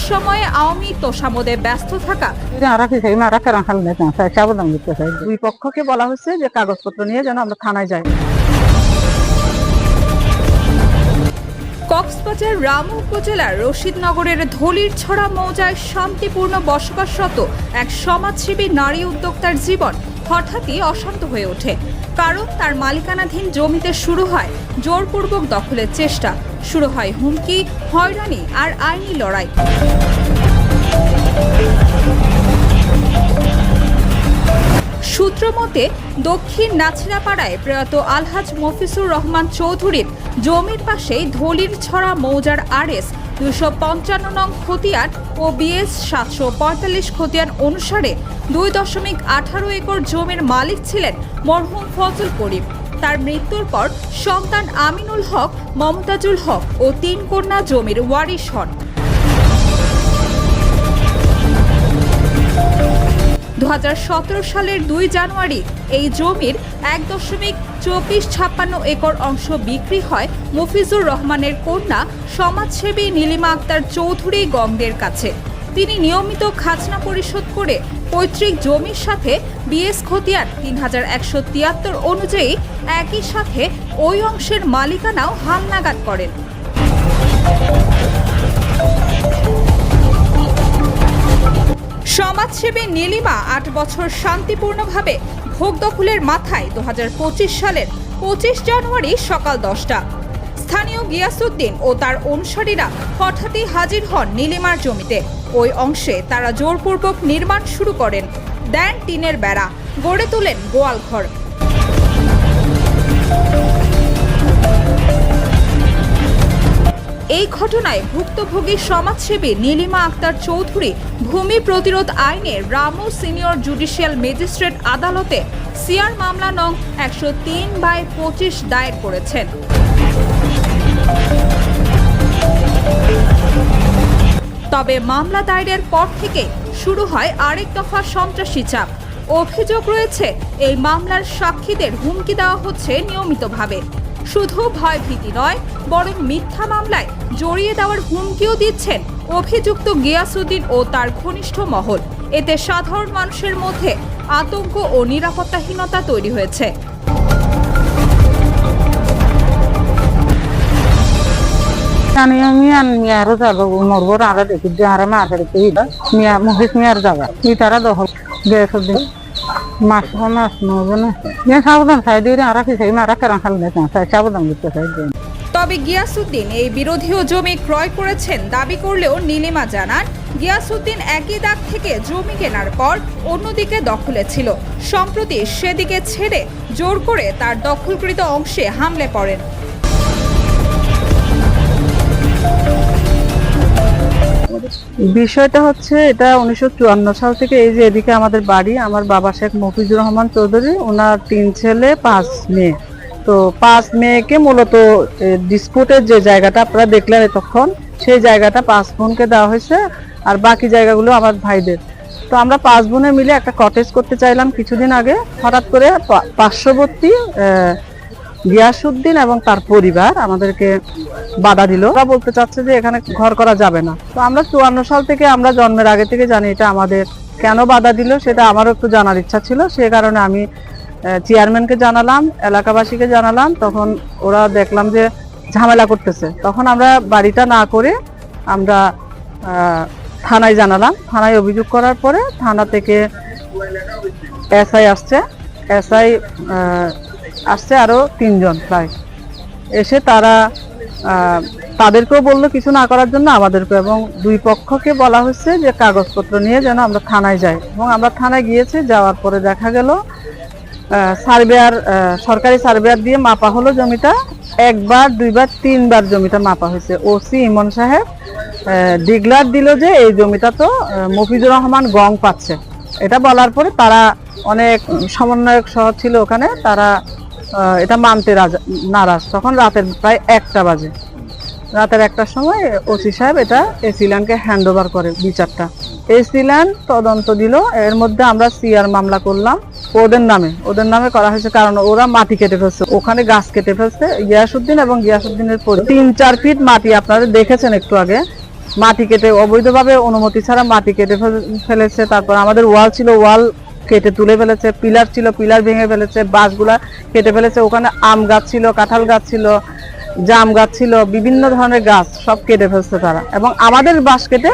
দুঃসময়ে আওয়ামী তোষামদে ব্যস্ত থাকা দুই পক্ষকে বলা হচ্ছে যে কাগজপত্র নিয়ে যেন আমরা থানায় যাই। কক্সবাজার রামু উপজেলার রশিদনগরের ধলির ছড়া মৌজায় শান্তিপূর্ণ বসবাসরত এক সমাজসেবী নারী উদ্যোক্তার জীবন হঠাৎই অশান্ত হয়ে ওঠে। কারণ তার মালিকানাধীন জমিতে শুরু হয় জোরপূর্বক দখলের চেষ্টা। শুরু হয় হুমকি, হয়রানি আর আইনি লড়াই। সূত্র মতে দক্ষিণ নাছিরাপাড়ায় প্রয়াত আলহাজ মফিসুর রহমান চৌধুরীর জমির পাশেই ধলির ছড়া মৌজার আরএস দুশো পঞ্চান্ন নং খতিয়ান ও বিএস সাতশো পঁয়তাল্লিশ খতিয়ান অনুসারে দুই দশমিক আঠারো একর জমির মালিক ছিলেন মরহুম ফজল করিম। তার মৃত্যুর পর সন্তান আমিনুল হক, মমতাজুল হক ও তিন কন্যা জমির ওয়ারিশ হন। দু সালের দুই জানুয়ারি এই জমির এক দশমিক চব্বিশ ছাপ্পান্ন একর অংশ বিক্রি হয় মফিজুর রহমানের কন্যা সমাজসেবী নীলিমা আক্তার চৌধুরী গঙ্গের কাছে। তিনি নিয়মিত খাজনা পরিশোধ করে পৈতৃক জমির সাথে বিএস খতিয়ান তিন হাজার একশো তিয়াত্তর অনুযায়ী একই সাথে ওই অংশের মালিকানাও হালনাগাদ করেন। সমাজসেবী নীলিমা আট বছর শান্তিপূর্ণভাবে ভোগ দখলের মাথায় দু হাজার পঁচিশ সালের পঁচিশ জানুয়ারি সকাল দশটা। স্থানীয় গিয়াসুদ্দিন ও তার অনুসারীরা হঠাৎই হাজির হন নীলিমার জমিতে। ওই অংশে তারা জোরপূর্বক নির্মাণ শুরু করেন। দেন টিনের বেড়া, গড়ে তোলেন গোয়াল ঘর। এই ঘটনায় ভুক্তভোগী সমাজসেবী নীলিমা আক্তার চৌধুরী ভূমি প্রতিরোধ আইনে রামু সিনিয়র জুডিশিয়াল ম্যাজিস্ট্রেট আদালতে সিআর মামলা নং একশো তিন বাই পঁচিশ দায়ের করেছেন। তবে মামলা দায়েরের পর থেকে শুরু হয় আরেক দফা সন্ত্রাসী চাপ। অভিযোগ রয়েছে, এই মামলার সাক্ষীদের হুমকি দেওয়া হচ্ছে নিয়মিতভাবে। শুধু ভয়ভীতি নয়, বরং মিথ্যা মামলায় জড়িয়ে দেওয়ার হুমকিও দিচ্ছেন অভিযুক্ত গিয়াসুদ্দিন ও তার ঘনিষ্ঠ মহল। এতে সাধারণ মানুষের মধ্যে আতঙ্ক ও নিরাপত্তাহীনতা তৈরি হয়েছে। জানি মিয়া মিয়ারও আরা দেখি যে আরা মিয়া মিয়ার যাবা। ই তারা দখল নব না সাবধান দিয়ে কি মারা সাবধান তবে গিয়াসুদ্দিন এই বিরোধীয় জমি ক্রয় করেছেন, দাবি করলেও নীলিমা জানান, গিয়াসুদ্দিন একই দাগ থেকে জমি কেনার পর অন্যদিকে দখলে ছিল। সম্প্রতি সেদিকে ছেড়ে জোর করে তার দখলকৃত অংশে হামলে পড়েন। বিষয়টা হচ্ছে, এটা উনিশশো চুয়ান্ন সাল থেকে এই যে এদিকে আমাদের বাড়ি, আমার বাবা শেখ মফিজুর রহমান চৌধুরী, ওনার তিন ছেলে, পাঁচ মেয়ে। তো পাঁচ মেয়েকে মূলত ডিসপুটের যে জায়গাটা আপনারা দেখলেন তখন সেই জায়গাটা পাঁচ বোনকে দেওয়া হয়েছে, আর বাকি জায়গাগুলো আমার ভাইদের। তো আমরা পাঁচ বোনে মিলে একটা কটেজ করতে চাইলাম কিছুদিন আগে। হঠাৎ করে পার্শ্ববর্তী গিয়াসুদ্দিন এবং তার পরিবার আমাদেরকে বাধা দিল। ওরা বলতে চাচ্ছে যে এখানে ঘর করা যাবে না। তো আমরা চুয়ান্ন সাল থেকে আমরা জন্মের আগে থেকে জানি এটা আমাদের কেন বাধা দিল, সেটা আমারও একটু জানার ইচ্ছা ছিল। সে কারণে আমি চেয়ারম্যানকে জানালাম, এলাকাবাসীকে জানালাম। তখন ওরা দেখলাম যে ঝামেলা করতেছে। তখন আমরা বাড়িটা না করে আমরা থানায় জানালাম। থানায় অভিযোগ করার পরে থানা থেকে এসআই আসছে। এসআই আসছে আরও তিনজন প্রায়। এসে তারা তাদেরকেও বলল কিছু না করার জন্য আমাদেরকে এবং দুই পক্ষকে বলা হচ্ছে যে কাগজপত্র নিয়ে যেন আমরা থানায় যাই এবং আমরা থানায় গিয়েছি, যাওয়ার পরে দেখা গেল সার্ভেয়ার সরকারি সার্ভেয়ার দিয়ে মাপা হলো জমিটা, একবার, দুইবার, তিনবার জমিটা মাপা হয়েছে। ওসি ইমন সাহেব ডিগলার দিল যে এই জমিটা তো মফিজুর রহমান গং পাচ্ছে। এটা বলার পরে তারা অনেক সমন্বয়ক সহ ছিল ওখানে, তারা এটা মানতে রাজা- নারাজ। তখন রাতের প্রায় একটা বাজে। রাতের একটার সময় ওসি সাহেব এটা এসিল্যান্ডকে হ্যান্ড ওভার করে বিচারটা। এসিল্যান্ড তদন্ত দিল। এর মধ্যে আমরা সিআর মামলা করলাম ওদের নামে। ওদের নামে করা হয়েছে কারণ ওরা মাটি কেটে ফেলছে। ওখানে গাছ কেটে ফেলছে। গিয়াসুদ্দিন এবং গিয়াসুদ্দিনের পরি তিন, চার ফিট মাটি আপনারা দেখেছেন একটু আগে। মাটি কেটে অবৈধভাবে অনুমতি ছাড়া মাটি কেটে ফেল- ফেলেছে। তারপর আমাদের ওয়াল ছিল ওয়াল কেটে তুলে ফেলেছে, পিলার ছিল, পিলার ভেঙে ফেলেছে, বাঁশগুলা কেটে ফেলেছে, ওখানে আম গাছ ছিল, কাঁঠাল গাছ ছিল, জাম গাছ ছিল, বিভিন্ন ধরনের গাছ সব কেটে ফেলছে তারা। এবং আমাদের বাঁশ কেটে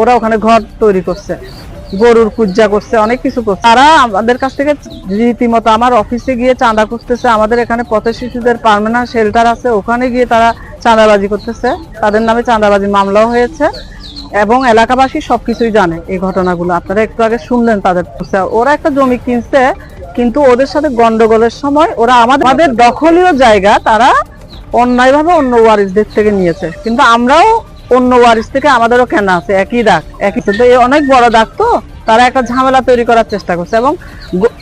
ওরা ওখানে ঘর তৈরি করছে, গরুর পূজা করছে, অনেক কিছু করছে। তারা আমাদের কাছ থেকে রীতিমতো আমার অফিসে গিয়ে চাঁদা করতেছে আমাদের এখানে পথ শিশুদের পার্মানেন্ট শেল্টার আছে, ওখানে গিয়ে তারা চাঁদাবাজি করতেছে। তাদের নামে চাঁদাবাজি মামলাও হয়েছে। এবং এলাকাবাসী সবকিছুই জানে এই ঘটনাগুলো। আপনারা একটু আগে শুনলেন তাদের। ওরা একটা জমি কিনছে, কিন্তু ওদের সাথে গন্ডগোলের সময় ওরা আমাদের দখলীয় জায়গা তারা অন্যায়ভাবে অন্য ওয়ারিসদের থেকে নিয়েছে। কিন্তু আমরাও অন্য ওয়ারিস থেকে আমাদেরও কেনা আছে, একই দাগ, একই তো অনেক বড় দাগ তো, তারা একটা ঝামেলা তৈরি করার চেষ্টা করছে। এবং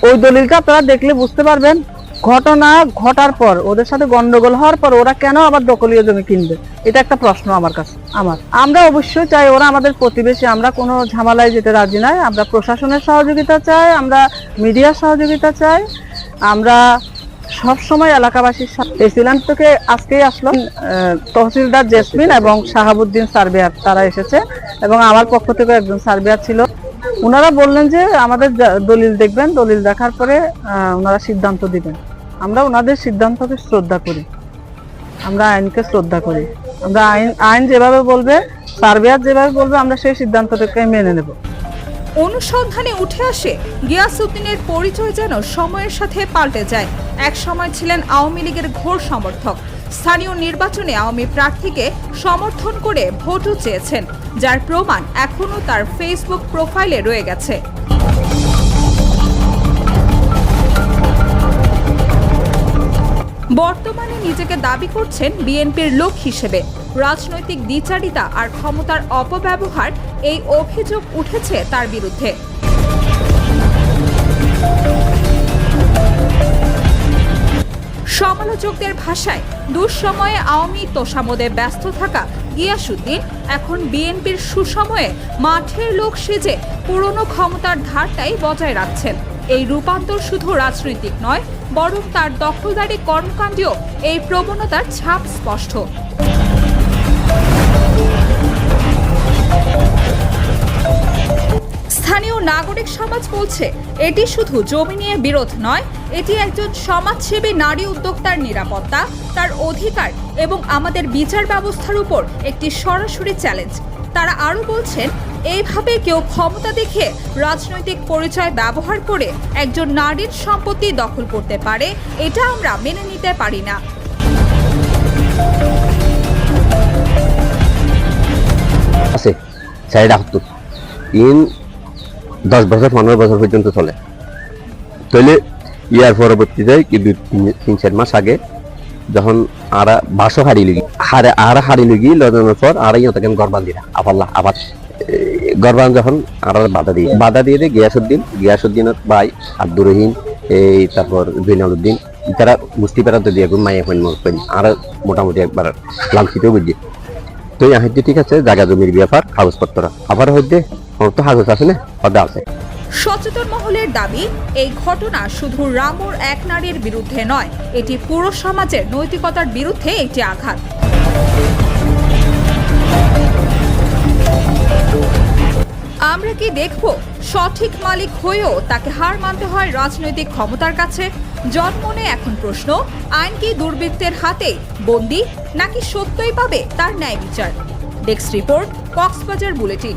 ওই দলিলটা আপনারা দেখলে বুঝতে পারবেন ঘটনা ঘটার পর, ওদের সাথে গন্ডগোল হওয়ার পর ওরা কেন আবার দখলীয় জমি কিনবে? এটা একটা প্রশ্ন আমার কাছে, আমার। আমরা অবশ্যই চাই ওরা আমাদের প্রতিবেশী, আমরা কোনো ঝামেলায় যেতে রাজি নাই আমরা প্রশাসনের সহযোগিতা চাই, আমরা মিডিয়ার সহযোগিতা চাই। আমরা সব সময় এলাকাবাসীর সাথে এসিলাম থেকে আজকেই আসলো তহসিলদার জেসমিন এবং শাহাবুদ্দিন সার্ভেয়ার তারা এসেছে এবং আমার পক্ষ থেকে একজন সার্ভেয়ার ছিল। ওনারা বললেন যে আমাদের দলিল দেখবেন, দলিল দেখার পরে ওনারা সিদ্ধান্ত দিবেন। আমরা ওনাদের সিদ্ধান্তকে শ্রদ্ধা করি। আমরা আইনকে শ্রদ্ধা করি। আমরা আইন আইন যেভাবে বলবে সার্ভেয়ার যেভাবে বলবে, আমরা সেই সিদ্ধান্তটাকে মেনে নেব। অনুসন্ধানে উঠে আসে, গিয়াসউদ্দিনের পরিচয় যেন সময়ের সাথে পাল্টে যায়। এক সময় ছিলেন আওয়ামী লীগের ঘোর সমর্থক। স্থানীয় নির্বাচনে আওয়ামী প্রার্থীকে সমর্থন করে ভোটও চেয়েছেন, যার প্রমাণ এখনও তার ফেসবুক প্রোফাইলে রয়ে গেছে। বর্তমানে নিজেকে দাবি করছেন বিএনপির লোক হিসেবে। রাজনৈতিক দ্বিচারিতা আর ক্ষমতার অপব্যবহার এই অভিযোগ উঠেছে তার বিরুদ্ধে। সমালোচকদের ভাষায় দুঃসময়ে আওয়ামী তোষামদে ব্যস্ত থাকা গিয়াসুদ্দিন এখন বিএনপির সুসময়ে মাঠের লোক সেজে পুরনো ক্ষমতার ধারটাই বজায় রাখছেন। এই রূপান্তর শুধু রাজনৈতিক নয় বরং তার দখলদারি কর্মকাণ্ডেও এই প্রবণতার ছাপ স্পষ্ট। স্থানীয় নাগরিক সমাজ বলছে, এটি শুধু জমি নিয়ে বিরোধ নয়, এটি একজন সমাজসেবী নারী উদ্যোক্তার নিরাপত্তা, তার অধিকার এবং আমাদের বিচার ব্যবস্থার উপর একটি সরাসরি চ্যালেঞ্জ। তারা আরও বলছেন, এইভাবে কেউ ক্ষমতা দেখে রাজনৈতিক পরিচয় ব্যবহার করে একজন নারীর সম্পত্তি দখল করতে পারে, এটা আমরা মেনে নিতে পারি না। আছে সত্তর। ইন দশ বছর, পনেরো বছর পর্যন্ত চলে। তাহলে ইয়ার পরবর্তীতে কি দুই তিন, চার মাস আগে যখন আরা বাসও হারিয়ে লুগি, হারে আর হারিয়ে লিগি লজনের পর আর ইয়া তখন গরবান দিরা আপাল্লা, আবার গরবান যখন আর বাধা দিয়ে বাধা দিয়ে দেয় গিয়াসুদ্দিন গিয়াসুদ্দিনের ভাই আব্দুর রহিম, এই তারপর জৈনালউদ্দিন তারা মুস্তি পেরাতে দিয়ে মাইয়া হইন মন আর মোটামুটি একবার লাঞ্ছিত বুঝি তো ইয়া হইতে ঠিক আছে, জায়গা জমির ব্যাপার, কাগজপত্র, আবার হইতে তো কাগজ আছে না সদা আছে। সচেতন মহলের দাবি, এই ঘটনা শুধু রামুর এক নারীর বিরুদ্ধে নয়, এটি পুরো সমাজের নৈতিকতার বিরুদ্ধে একটি আঘাত। আমরা কি দেখব? সঠিক মালিক হয়েও তাকে হার মানতে হয় রাজনৈতিক ক্ষমতার কাছে? জন্মনে এখন প্রশ্ন, আইন কি দুর্বৃত্তের হাতে বন্দি, নাকি সত্যই পাবে তার ন্যায় বিচার? Desk report, Cox's Bazar bulletin.